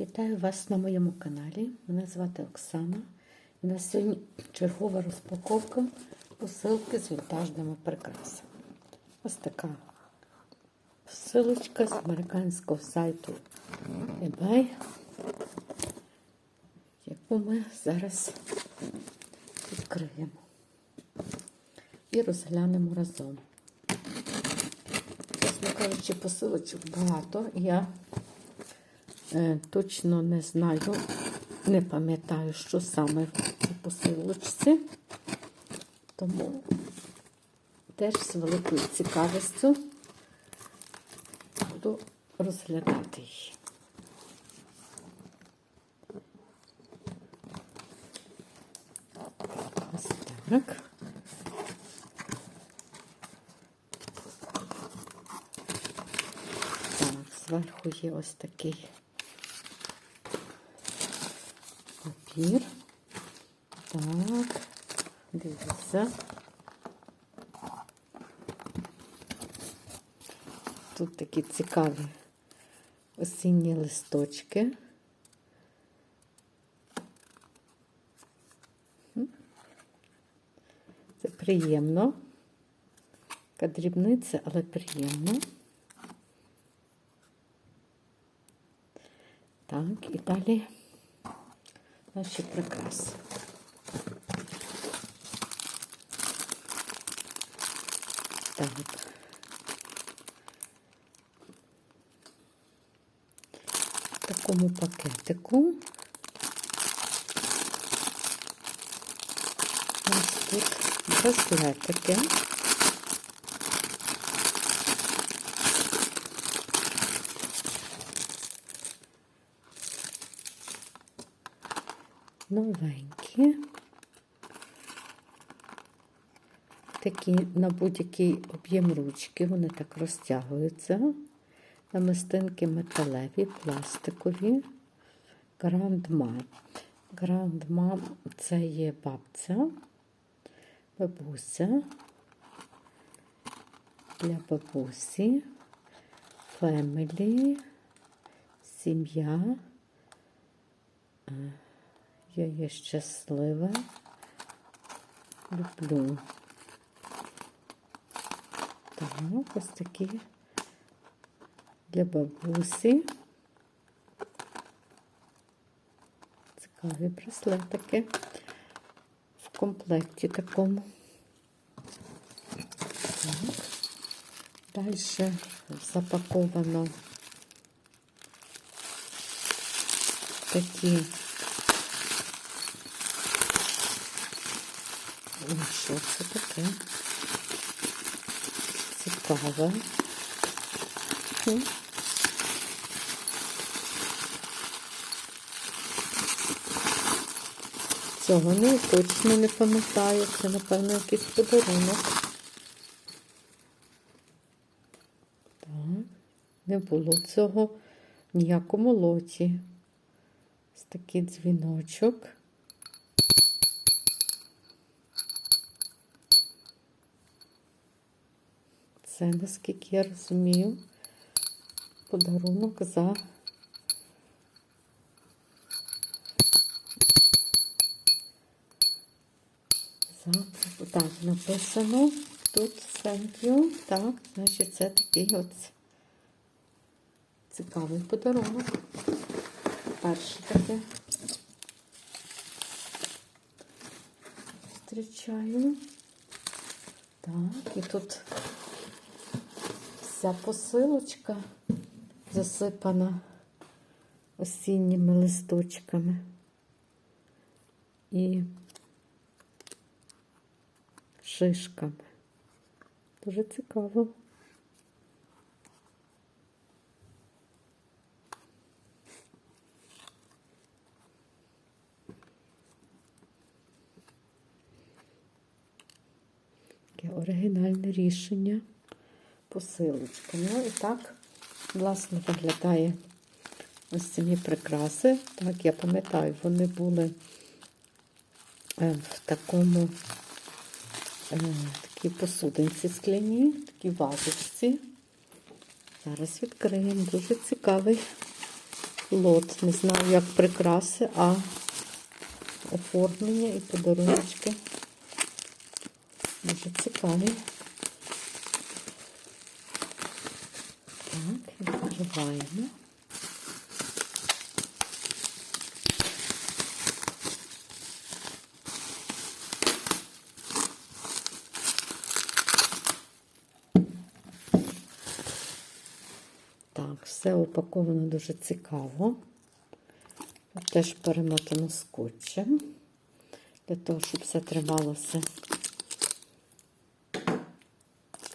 Вітаю вас на моєму каналі. Мене звати Оксана. І на сьогодні чергова розпаковка посилки з вінтажними прикрасами. Ось така посилочка з американського сайту eBay, яку ми зараз відкриємо і розглянемо разом. Чесно кажучи, посилочок багато. Я Точно не знаю, не пам'ятаю, що саме в посилочці, тому теж з великою цікавістю буду розглядати її. Так. Так, зверху є ось такий папір. Так, дивіться. Тут такі цікаві осінні листочки. Це приємно. Така дрібниця, але приємно. Так, і далі наші прикраси. Так. В такому пакетику нас тут браслетики. Новенькі. Такі на будь-який об'єм ручки, вони так розтягуються. Намистинки металеві, пластикові. Грандма. Грандма це є бабця, бабуся. Для бабусі, фемілі, сім'я. Я є щаслива. Люблю. Так, ось такі для бабусі. Цікаві браслетики в комплекті такому. Так. Далі запаковано такі що це таке? Цікаве. Цього не точно не пам'ятаю. Це, напевно, якийсь подарунок. Так, не було цього ніякому лоті. Ось такий дзвіночок. Це, наскільки я розумію, подарунок за за так, написано тут thank you. Так, значить, це такий от цікавий подарунок. Перше таке зустрічаю. Так, і тут Вся посилочка засипана осінніми листочками і шишками. Дуже цікаво. Таке оригінальне рішення посилочка. Ну і так, власне, виглядає ось ці прикраси. Так, я пам'ятаю, вони були е, в такому е, такій посудинці скляні, такій вазочці. Зараз відкриємо дуже цікавий лот. Не знаю, як прикраси, а оформлення і подарунки. Дуже цікаві. Так. Так, все упаковано дуже цікаво. Теж перемотано скотчем, для того, щоб все трималося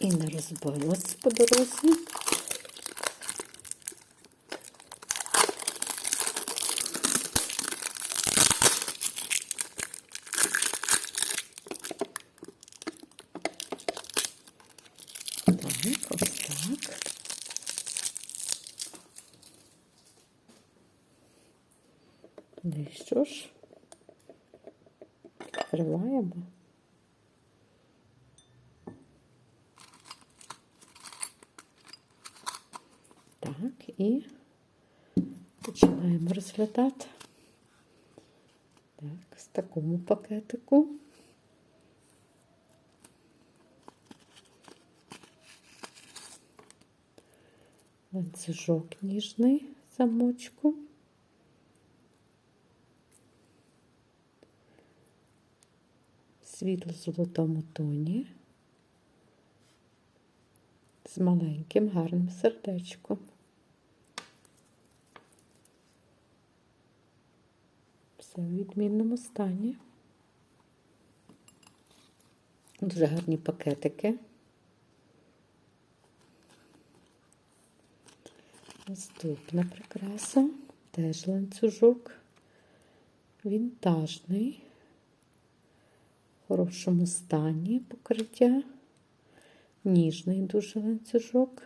і не розбилося по дорозі. Так, ось так. Ну і що ж? Відкриваємо. Так, і починаємо розглядати. Так, з такому пакетику. Ланцюжок ніжний замочку. Світло-золотому тоні з маленьким гарним сердечком. Все в відмінному стані. Дуже гарні пакетики. Наступна прикраса, теж ланцюжок, вінтажний хорошому стані покриття, ніжний дуже ланцюжок.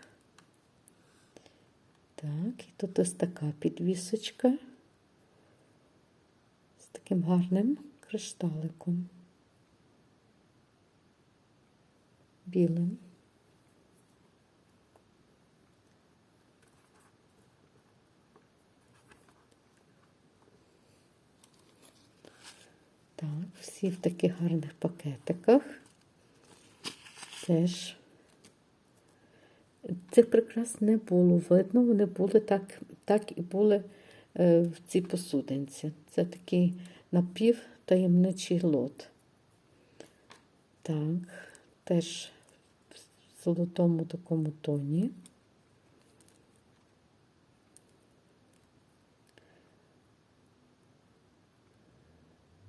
Так, і тут ось така підвісочка з таким гарним кришталиком. Білим. Так, всі в таких гарних пакетиках. Теж цих прикрас не було видно, вони були так, так і були е, в цій посудинці. Це такий напівтаємничий лот. Так, теж в золотому такому тоні.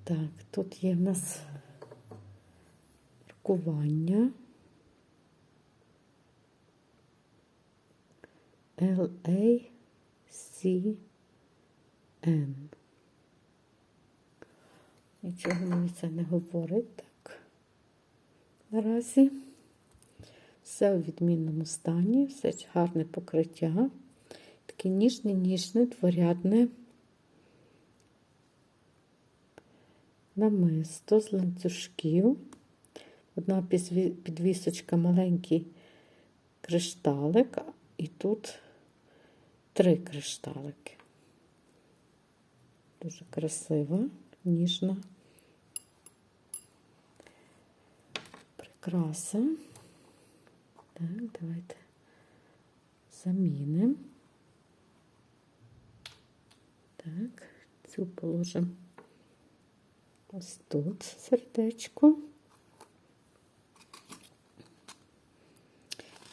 Так, тут є в нас маркування. L-A-C-N. Нічого мені це не говорить так. Наразі все у відмінному стані, все гарне покриття. Таке ніжне, ніжне, дворядне. Намисто з ланцюжків. Одна підвісочка маленький кришталик, і тут три кришталики. Дуже красива, ніжна. Прикраса. Так, давайте замінимо. Так, цю положимо. Ось тут сердечко.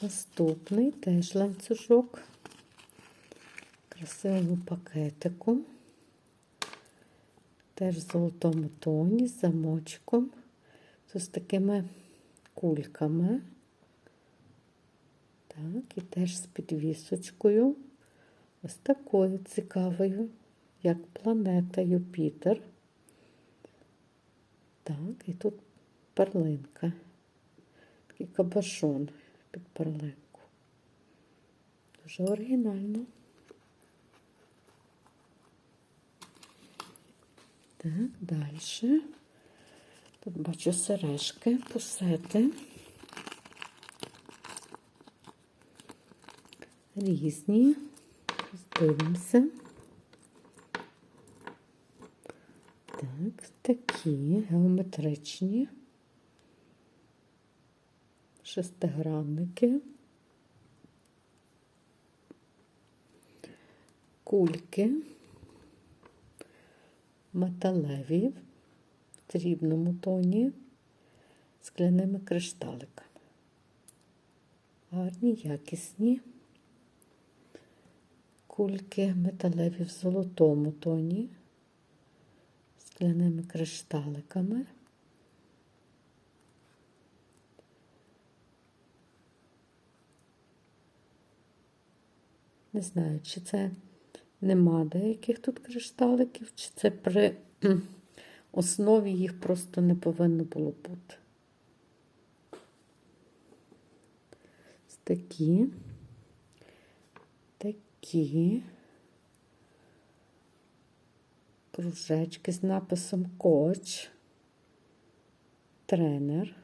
Наступний теж ланцюжок, красивому пакетику, теж в золотому тоні, з замочком, з такими кульками. Так, і теж з підвісочкою, ось такою цікавою, як планета Юпітер. Так, і тут перлинка. Такий кабашон під перлинку. Дуже оригінально. Так, далі. Тут бачу сережки, пусети. Різні. Дивимося. Такі геометричні. Шестигранники, кульки, металеві в срібному тоні, скляними кришталиками. Гарні, якісні. Кульки металеві в золотому тоні, скляними кришталиками. Не знаю, чи це нема деяких тут кришталиків, чи це при основі їх просто не повинно було бути. Ось такі, такі кружечки з написом коч, тренер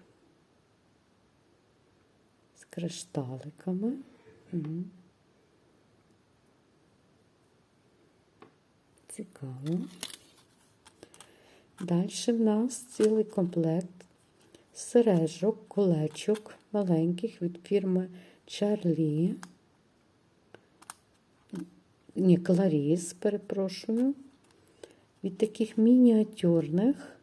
з кришталиками. Мгм. Цікаво. Далі в нас цілий комплект сережок, колечок маленьких від фірми Чарлі. Ні, Кларіс, перепрошую. Від таких мініатюрних,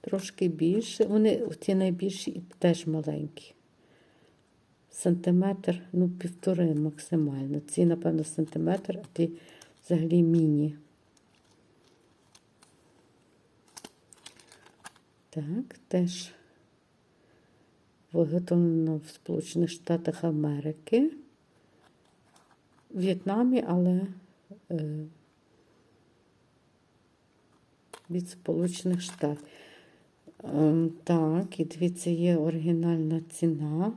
трошки більше. Вони ці найбільші і теж маленькі. Сантиметр, ну, півтори максимально. Ці, напевно, сантиметр, а ті взагалі міні. Так, теж виготовлено в Сполучених Штатах Америки, в В'єтнамі, але е, від Сполучених Штатів. Ем, так, і дивіться, є оригінальна ціна.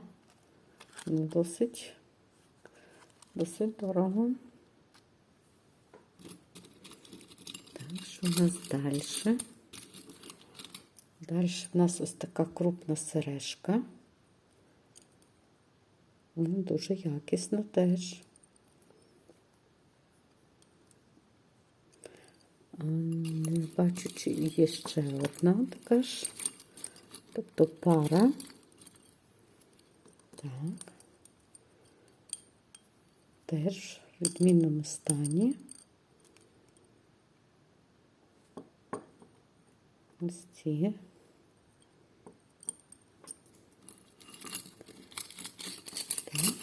Досить, досить дорого. Так, що у нас далі? Далі в нас ось така крупна сережка. Ну, дуже якісно теж. Не бачу, чи є ще одна така ж. Тобто пара. Так. Теж в відмінному стані. Ось ці. Так.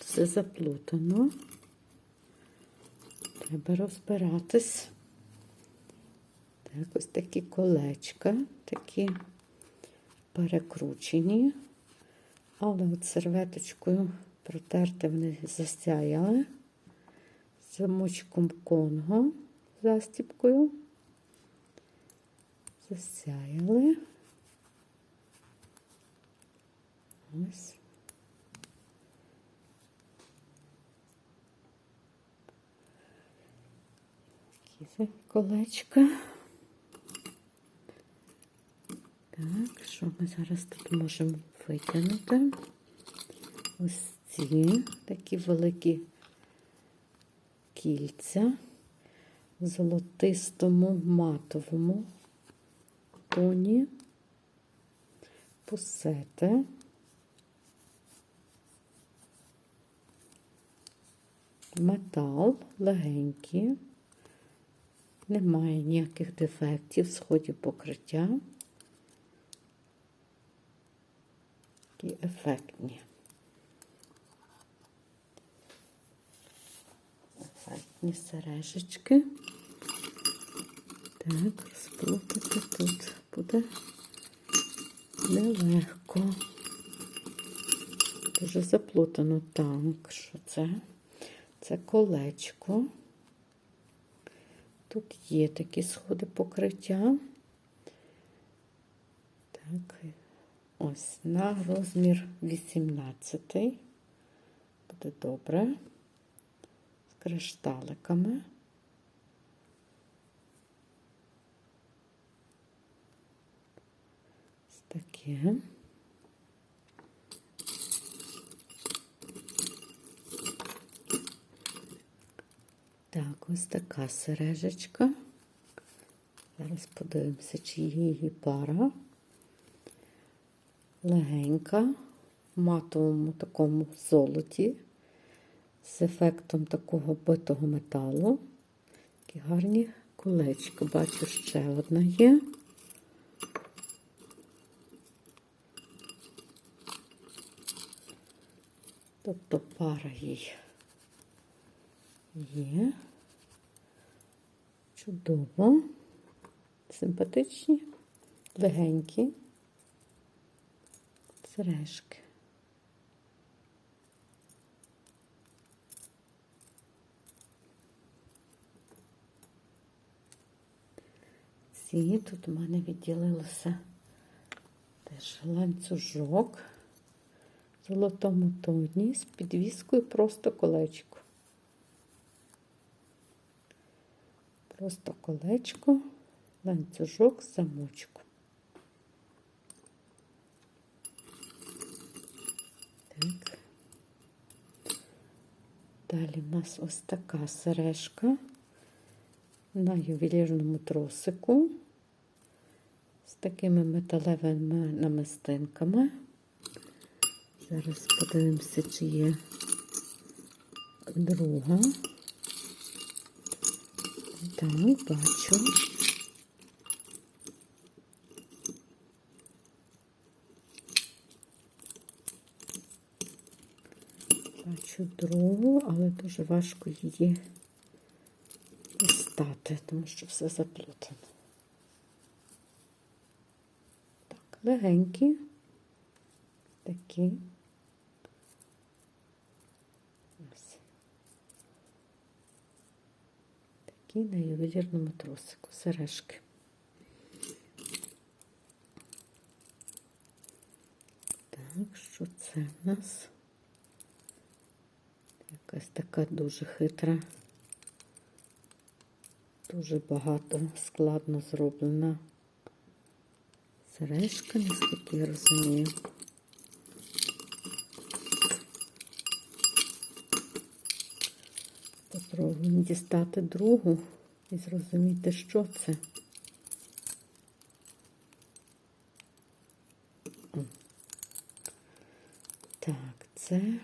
Все заплутано. Треба розбиратись. Так, ось такі колечка, такі перекручені, але от серветочкою протерти вони засяяли замочком Конго застіпкою. Засяяли. Ось. Такі колечка. Так, що ми зараз тут можемо витягнути? Ось ці такі великі кільця в золотистому матовому тоні, пусети. Метал легенький, немає ніяких дефектів в сході покриття. Такі ефектні. Ефектні сережечки. Так, розплутати тут буде нелегко. Дуже заплутано так, що це? Це колечко. Тут є такі сходи покриття. Так, ось на розмір 18. Буде добре. З кришталиками. Ось таке. Так, ось така сережечка. Зараз подивимося, чи її пара. Легенька, в матовому такому золоті, з ефектом такого битого металу. Такі гарні колечки. Бачу, ще одна є. Тобто пара їй є. Чудово. Симпатичні, легенькі сережки. Ці тут у мене відділилося теж ланцюжок в золотому тоні з підвіскою просто колечко. Просто колечко, ланцюжок, замочку. Так. Далі в нас ось така сережка на ювелірному тросику з такими металевими намистинками. Зараз подивимося, чи є друга. Так, бачу. Бачу другу, але дуже важко її дістати, тому що все заплутано. Так, легенькі, такі. Ось. Такі на ювелірному тросику, сережки. Так, що це в нас? Якась така дуже хитра, дуже багато складно зроблена сережка, наскільки я розумію. Дістати другу і зрозуміти, що це. Так, це.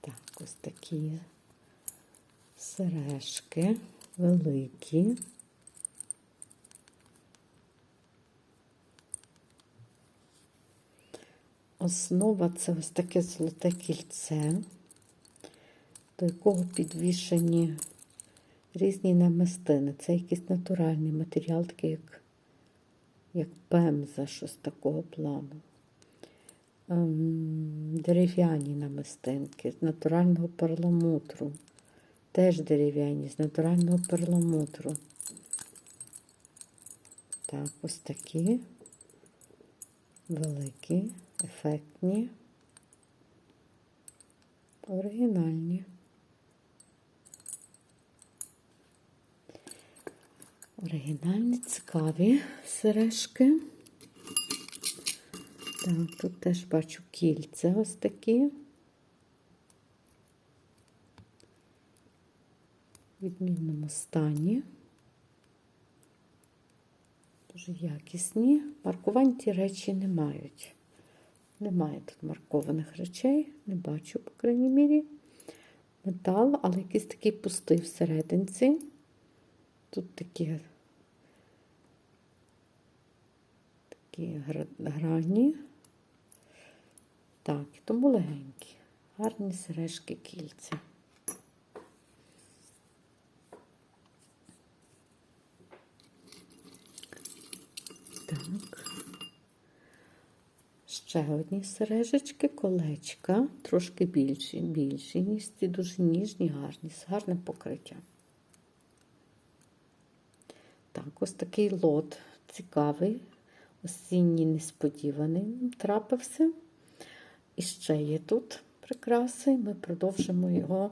Так, ось такі сережки великі. Основа це ось таке золоте кільце, до якого підвішені різні намистини. Це якийсь натуральний матеріал, такий як, як пемза, щось такого плану. Ем, дерев'яні намистинки з натурального перламутру. Теж дерев'яні з натурального перламутру. Так, ось такі великі, ефектні, оригінальні. Оригінальні, цікаві сережки. Так, тут теж бачу кільця ось такі. Відмінному стані. Дуже якісні. Маркувань ті речі не мають. Немає тут маркованих речей, не бачу, по крайній мірі. Метал, але якийсь такий пустий всерединці. Тут такі такі грані. Так, тому легенькі. Гарні сережки кільця. Так. Ще одні сережечки, колечка, трошки більші, більші, ніж ці дуже ніжні, гарні, з гарним покриттям. Так, ось такий лот цікавий, осінній несподіваний трапився. І ще є тут прикраси, ми продовжимо його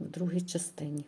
в другій частині.